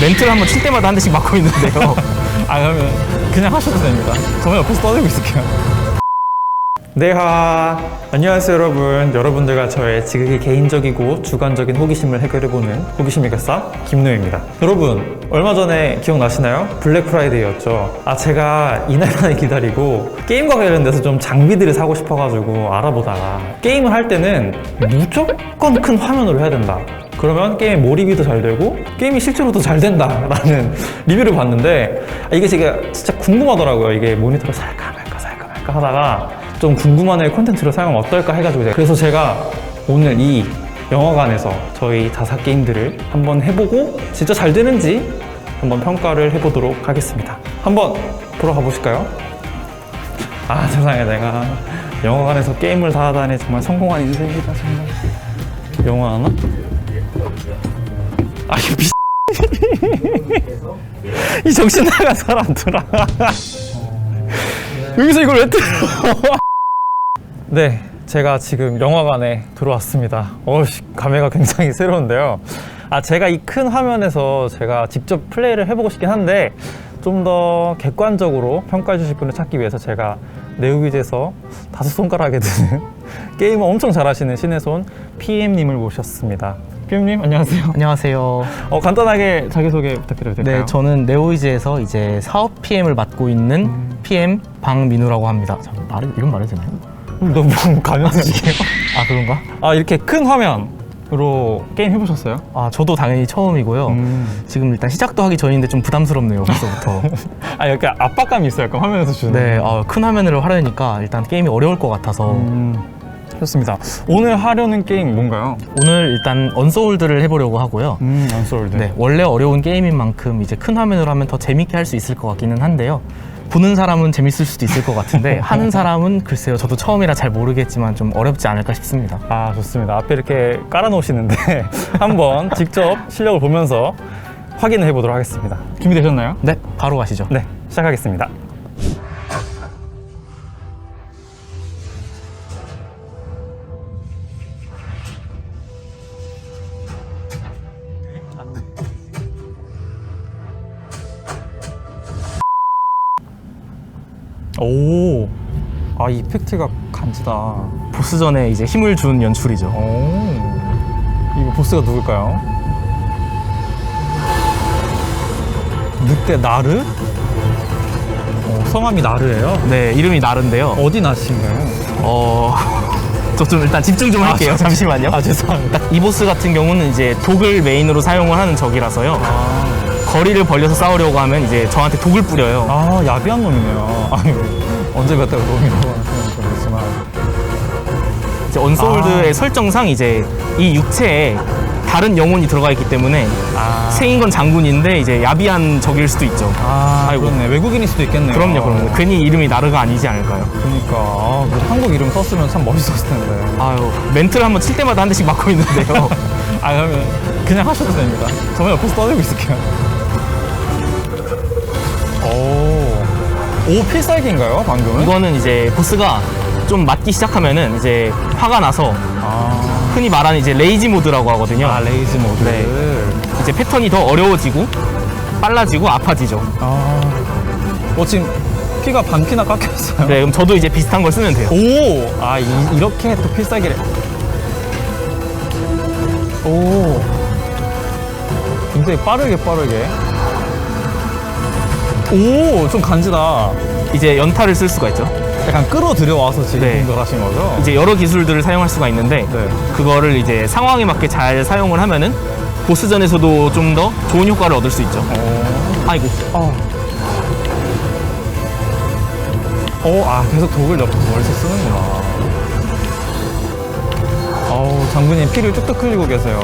멘트를 한번 칠 때마다 한 대씩 맞고 있는데요. 아 그러면 그냥 하셔도 됩니다. 저는 옆에서 떠들고 있을게요. 네하 안녕하세요 여러분 여러분들과 저의 지극히 개인적이고 주관적인 호기심을 해결해보는 호기심의 결사 김노입니다 여러분 얼마 전에 기억나시나요? 블랙 프라이데이였죠 아 제가 이날만을 기다리고 게임과 관련돼서 좀 장비들을 사고 싶어가지고 알아보다가 게임을 할 때는 무조건 큰 화면으로 해야 된다 그러면 게임에 몰입이 더 잘 되고 게임이 실제로 더 잘 된다라는 리뷰를 봤는데 아, 이게 제가 진짜 궁금하더라고요 이게 모니터를 살까 말까 살까 말까 하다가 좀 궁금한 의 콘텐츠로 사용하면 어떨까 해가지고 제가 그래서 제가 오늘 이 영화관에서 저희 자사 게임들을 한번 해보고 진짜 잘 되는지 한번 평가를 해보도록 하겠습니다 한번 보러 가보실까요? 아 세상에 내가 영화관에서 게임을 다 하다니 정말 성공한 인생이다 정말 영화 하나? 아 이거 미... 이 정신 나간 사람 들아. 여기서 이걸 왜 틀어? 네 제가 지금 영화관에 들어왔습니다. 어우씨 감회가 굉장히 새로운데요. 아 제가 이 큰 화면에서 제가 직접 플레이를 해보고 싶긴 한데 좀 더 객관적으로 평가해 주실 분을 찾기 위해서 제가 네오비즈에서 다섯 손가락에 드는 게임을 엄청 잘하시는 신의 손 PM님을 모셨습니다 PM님 안녕하세요 안녕하세요. 어, 간단하게 자기소개 부탁드려도 될까요? 네, 저는 네오이즈에서 이제 사업 PM을 맡고 있는 PM 방민우라고 합니다. 자, 말해, 이런 말해도 되나요? 너무 가면지게요 아, 그런가? 아 이렇게 큰 화면으로 게임 해보셨어요? 아, 저도 당연히 처음이고요. 음. 지금 일단 시작도 하기 전인데 좀 부담스럽네요, 벌써부터. 아 이렇게 압박감이 있어요 약간 화면에서 주는 네, 어, 큰 화면으로 하려니까 일단 게임이 어려울 것 같아서 음, 좋습니다 오늘 하려는 게임 뭔가요? 오늘 일단 언소울드를 해보려고 하고요. 음 안솔드 네, 원래 어려운 게임인 만큼 이제 큰 화면으로 하면 더 재밌게 할 수 있을 것 같기는 한데요. 보는 사람은 재밌을 수도 있을 것 같은데 하는 사람은 글쎄요. 저도 처음이라 잘 모르겠지만 좀 어렵지 않을까 싶습니다. 아 좋습니다 앞에 이렇게 깔아놓으시는데 한번 직접 실력을 보면서 확인을 해보도록 하겠습니다 준비되셨나요? 네, 바로 가시죠. 네 시작하겠습니다 오, 아 이펙트가 간지다. 보스전에 이제 힘을 준 연출이죠. 오, 이거 보스가 누굴까요? 늑대 나르? 어, 성함이 나르예요. 네, 이름이 나른데요. 어디 나신가요? 어, 저 좀 일단 집중 좀 할게요. 잠시만요. 아 죄송합니다. 이 보스 같은 경우는 이제 독을 메인으로 사용을 하는 적이라서요. 거리를 벌려서 싸우려고 하면 이제 저한테 독을 뿌려요. 아 야비한 놈이네요. 아니 언제 뵀다가 놈이라고 하는 건 모르겠지만. 이제 언소울드의 아. 설정상 이제 이 육체에 다른 영혼이 들어가 있기 때문에 아, 생인 건 장군인데 이제 야비한 적일 수도 있죠. 아 아이고. 그렇네. 외국인일 수도 있겠네요. 그럼요, 그럼요. 괜히 이름이 나르가 아니지 않을까요? 그러니까 아, 그 한국 이름 썼으면 참 멋있었을 텐데. 아유, 멘트를 한번 칠 때마다 한 대씩 맞고 있는데요. 아 그러면 그냥 하셔도 됩니다. 저는 옆에서 떠들고 있을게요. 오, 오 필살기인가요 방금은? 이거는 이제 보스가 좀 맞기 시작하면은 이제 화가 나서 아, 흔히 말하는 이제 레이지 모드라고 하거든요. 아 레이즈 모드. 네. 이제 패턴이 더 어려워지고 빨라지고 아파지죠. 아, 어 지금 피가 반 피나 깎였어요. 네, 그럼 저도 이제 비슷한 걸 쓰면 돼요. 오, 아 이, 이렇게 또 필살기를. 오, 굉장히 빠르게 빠르게. 오, 좀 간지다. 이제 연타를 쓸 수가 있죠. 약간 끌어들여와서 지금 네. 공격하신 거죠? 이제 여러 기술들을 사용할 수가 있는데 네. 그거를 이제 상황에 맞게 잘 사용을 하면은 보스전에서도 좀 더 좋은 효과를 얻을 수 있죠. 오. 아이고. 어. 어, 아, 계속 독을 옆 멀리서 쓰는구나. 어우, 장군님 피를 뚝뚝 흘리고 계세요.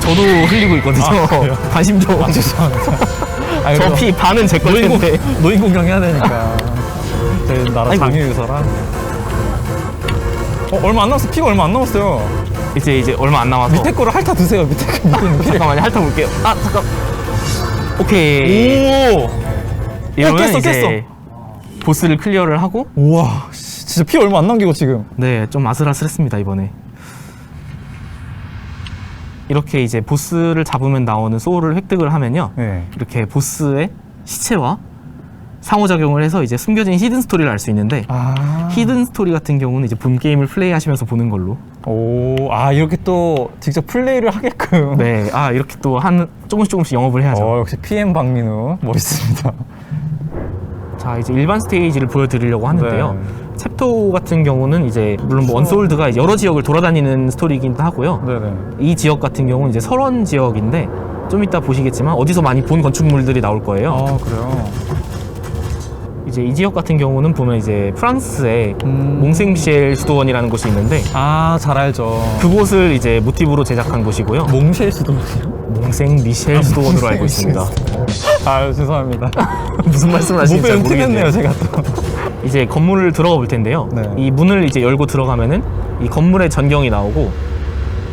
저도 흘리고 있거든요. 아, 그래요? 관심 좀. 아, 죄송합니다. 아니, 저 피 반은 제 노인, 공, 건데. 노인 공격 해야 되니까. 저희 나라 아이고. 장유 유서라. 어, 얼마 안 남았어. 피가 얼마 안 남았어요. 이제 이제 얼마 안 남아서. 밑에 거를 핥아 드세요. 밑에 거. 밑에 있는 피를. 잠깐만요. 핥아볼게요. 아 잠깐. 오케이. 오! 이러면 깼어, 이제 보스를 클리어를 하고 우와, 씨, 진짜 피 얼마 안 남기고 지금. 네 좀 아슬아슬했습니다 이번에. 이렇게 이제 보스를 잡으면 나오는 소울을 획득을 하면요. 네. 이렇게 보스의 시체와 상호작용을 해서 이제 숨겨진 히든 스토리를 알 수 있는데 아. 히든 스토리 같은 경우는 이제 본 게임을 플레이하시면서 보는 걸로. 오, 아 이렇게 또 직접 플레이를 하게끔. 네, 아 이렇게 또 한 조금씩 조금씩 영업을 해야죠. 어, 역시 PM 박민우 멋있습니다. 자 이제 일반 스테이지를 보여드리려고 하는데요. 네. 챕터 같은 경우는 이제 물론 뭐 언솔드가 이제 여러 지역을 돌아다니는 스토리이긴 하고요. 네네. 이 지역 같은 경우는 이제 설원 지역인데 좀 이따 보시겠지만 어디서 많이 본 건축물들이 나올 거예요. 아 그래요. 이제 이 지역 같은 경우는 보면 이제 프랑스의 음. 몽생미셸 수도원이라는 곳이 있는데 아 잘 알죠. 그곳을 이제 모티브로 제작한 곳이고요. 몽쉘 수도. 몽생미셸 수도원으로 알고 있습니다. 아 죄송합니다. 무슨 말씀을 하시는지 잘 모르겠네요. 제가 또. 이제 건물을 들어가 볼 텐데요. 네. 이 문을 이제 열고 들어가면은 이 건물의 전경이 나오고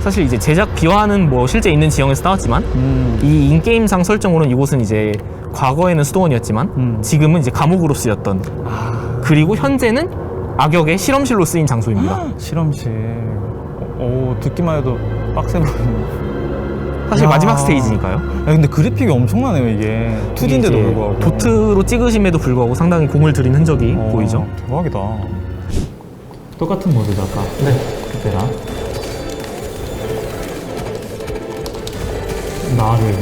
사실 이제 제작 비화는 뭐 실제 있는 지형에서 나왔지만 음. 이 인게임상 설정으로는 이곳은 이제 과거에는 수도원이었지만 음. 지금은 이제 감옥으로 쓰였던 아 그리고 현재는 악역의 실험실로 쓰인 장소입니다. 실험실. 오 듣기만 해도 빡세 보이네. 사실 야. 마지막 스테이지니까요. 야, 근데 그래픽이 엄청나네요 이게. 2D인데도 이제 불구하고. 도트로 찍으심에도 불구하고 상당히 공을 들인 흔적이 어, 보이죠. 대박이다. 똑같은 모드죠 아까. 네, 그때랑 나를.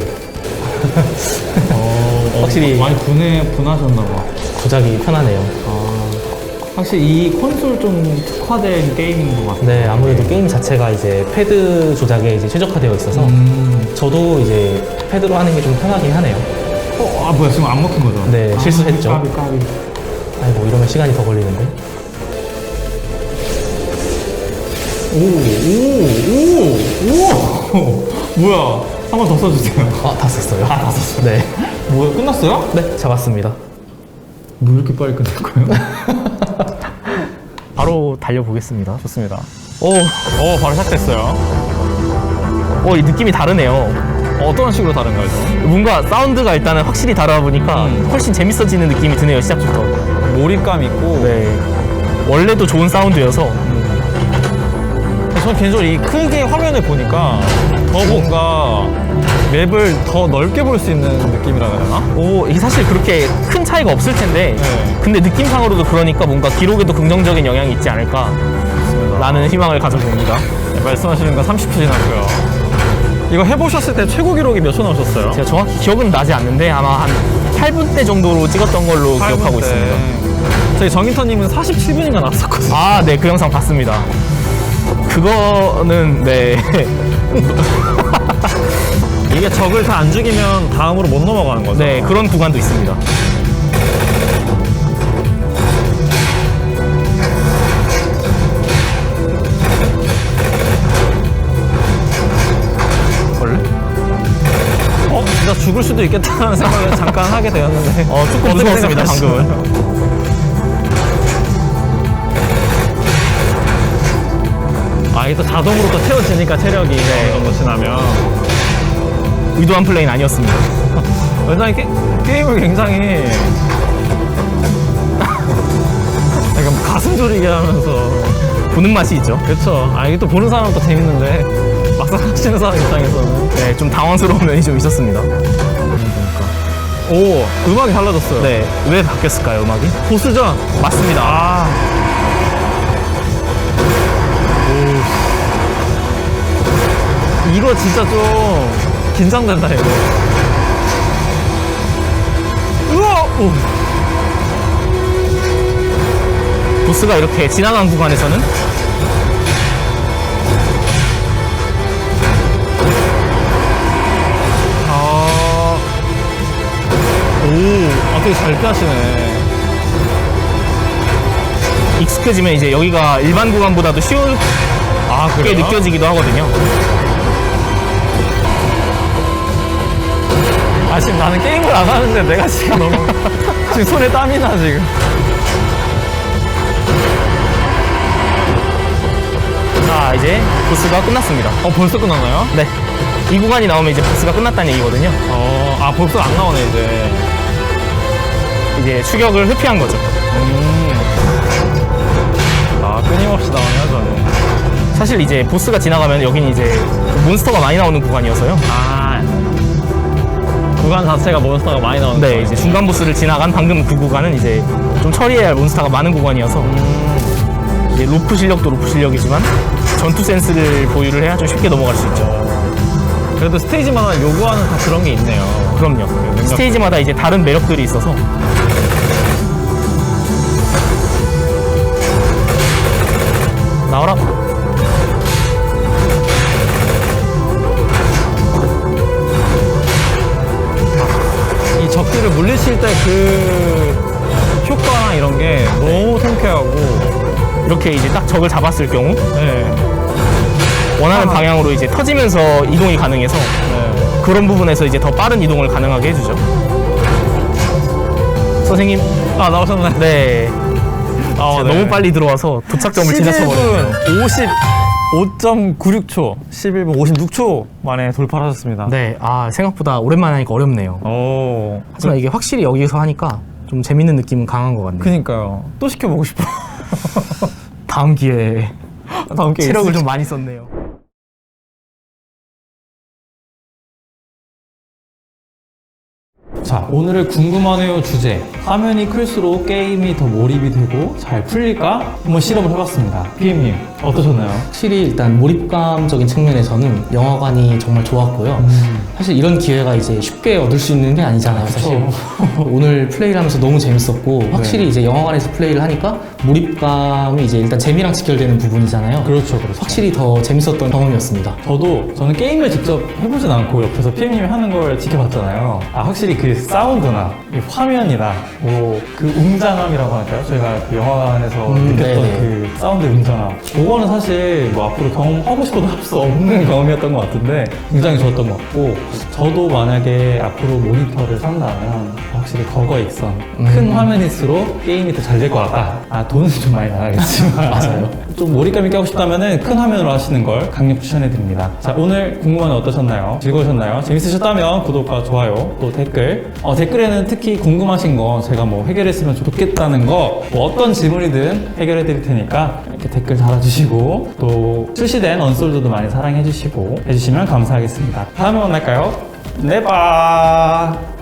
어, 확실히- 많이 분해 분하셨나 봐. 조작이 편하네요. 확실히 이 콘솔 좀 특화된 게임인 것 같아요. 네, 아무래도 게임 자체가 이제 패드 조작에 이제 최적화되어 있어서 음. 저도 이제 패드로 하는 게 좀 편하긴 하네요. 어, 아 뭐야 지금 안 먹힌 거죠? 네, 아, 실수했죠. 까비 까비. 아이고 이러면 시간이 더 걸리는데. 오, 오, 오, 뭐야? 한 번 더 써주세요. 아, 다 썼어요. 아, 다 썼어요. 네. 뭐야? 끝났어요? 네, 잡았습니다. 뭐 이렇게 빨리 끝날 거예요? 바로 달려보겠습니다. 좋습니다. 오, 오, 바로 시작됐어요. 오, 이 느낌이 다르네요. 어떤 식으로 다른 거죠? 뭔가 사운드가 일단은 확실히 다르다 보니까 음. 훨씬 재밌어지는 느낌이 드네요, 시작부터. 몰입감 있고. 네. 원래도 좋은 사운드여서 저는 개인적으로 이 크게 화면을 보니까 더 뭔가 맵을 더 넓게 볼 수 있는 느낌이라 해야 되나? 오, 이게 사실 그렇게 큰 차이가 없을 텐데 네. 근데 느낌상으로도 그러니까 뭔가 기록에도 긍정적인 영향이 있지 않을까 라는 희망을 가져봅니다. 네, 말씀하시는 건 30초 지났고요. 이거 해보셨을 때 최고 기록이 몇 초 나오셨어요? 제가 정확히 기억은 나지 않는데 아마 한 8분대 정도로 찍었던 걸로 기억하고 있습니다. 저희 정인턴님은 47분인가 나왔었거든요. 아, 네, 그 영상 봤습니다. 그거는 네. 이게 적을 다 안 죽이면 다음으로 못 넘어가는 거죠? 네, 그런 구간도 있습니다. 원래? 어? 진짜 죽을 수도 있겠다는 생각을 잠깐 하게 되었는데 어, 조금 무서웠습니다? 방금은. 이게 또 자동으로 또 채워지니까 체력이 어느 정도 지나면 의도한 플레이는 아니었습니다. 왜냐면 게, 게임을 굉장히 약간 가슴 졸이게 하면서 보는 맛이 있죠. 그쵸 아 이게 또 보는 사람은 또 재밌는데 막상 하시는 사람 입장에서는 네, 좀 당황스러운 면이 좀 있었습니다. 오 음악이 달라졌어요 네, 왜 바뀌었을까요, 음악이? 보스전 맞습니다. 아 이거 진짜 좀 긴장된다 이거 우와 오. 보스가 이렇게 지나간 구간에서는 아. 오, 아, 되게 잘 피하시네. 익숙해지면 이제 여기가 일반 구간보다도 쉬운 아, 게 그래요? 느껴지기도 하거든요. 아, 지금 나는 게임을 안 하는데 내가 지금 너무. 지금 손에 땀이 나, 지금. 자, 이제 보스가 끝났습니다. 어, 벌써 끝났나요? 네. 이 구간이 나오면 이제 보스가 끝났다는 얘기거든요. 어, 아, 벌써 안 나오네, 이제. 이제 추격을 회피한 거죠. 음. 아, 끊임없이 나오네요, 저는. 사실 이제 보스가 지나가면 여기는 이제 몬스터가 많이 나오는 구간이어서요. 아 구간 자체가 몬스터가 많이 나오는 네, 이제 중간 보스를 지나간 방금 그 구간은 이제 좀 처리해야 할 몬스터가 많은 구간이어서 이제 로프 실력도 로프 실력이지만 전투 센스를 보유를 해야 좀 쉽게 넘어갈 수 있죠. 그래도 스테이지마다 요구하는 다 그런 게 있네요 그럼요. 스테이지마다 이제 다른 매력들이 있어서 나와라. 때 그 효과나 이런 게 너무 통쾌하고 이렇게 이제 딱 적을 잡았을 경우 네. 원하는 방향으로 이제 터지면서 이동이 가능해서 네. 그런 부분에서 이제 더 빠른 이동을 가능하게 해주죠. 선생님, 아 나오셨나요? 네. 아, 제가 너무 빨리 들어와서 도착점을 지나쳐버렸네요. 11분 55.96초 11분 56초 만에 돌파를 하셨습니다 네, 아 생각보다 오랜만에 하니까 어렵네요. 오 하지만 이게 확실히 여기서 하니까 좀 재밌는 느낌은 강한 것 같네요. 그니까요 또 시켜보고 싶어 다음 기회에 다음 기회에 체력을. 좀 많이 썼네요. 자, 오늘의 궁금하네요 주제. 화면이 클수록 게임이 더 몰입이 되고 잘 풀릴까? 한번 실험을 해봤습니다. PM님, 어떠셨나요? 확실히 일단 몰입감적인 측면에서는 영화관이 정말 좋았고요. 사실 이런 기회가 이제 쉽게 얻을 수 있는 게 아니잖아요, 사실. 오늘 플레이를 하면서 너무 재밌었고, 확실히 이제 영화관에서 플레이를 하니까 몰입감이 이제 일단 재미랑 직결되는 부분이잖아요. 그렇죠, 그렇죠. 확실히 더 재밌었던 경험이었습니다. 저도, 저는 게임을 직접 해보진 않고 옆에서 PM님이 하는 걸 지켜봤잖아요. 아, 확실히 그 사운드나 이 화면이나 뭐그 웅장함이라고 할까요? 저희가 그 영화관에서 음, 느꼈던 네네. 그 사운드 웅장함. 그거는 사실 뭐 앞으로 경험하고 싶어도 할 수 없는 경험이었던 것 같은데 굉장히 좋았던 것 같고 저도 만약에 앞으로 모니터를 산다면 확실히 거거 익선 큰 화면일수록 게임이 더 잘 될 것 같다. 아 돈은 좀 많이 나가겠지만 맞아요. 좀 몰입감 있게 하고 싶다면 큰 화면으로 하시는 걸 강력 추천해 드립니다. 자 오늘 궁금한 거 어떠셨나요? 즐거우셨나요? 재밌으셨다면 구독과 좋아요 또 댓글 어, 댓글에는 특히 궁금하신 거 제가 뭐 해결했으면 좋겠다는 거 뭐 어떤 질문이든 해결해 드릴 테니까 이렇게 댓글 달아주시고 또 출시된 언솔드도 많이 사랑해 주시고 해주시면 감사하겠습니다. 다음에 만날까요? 네 바.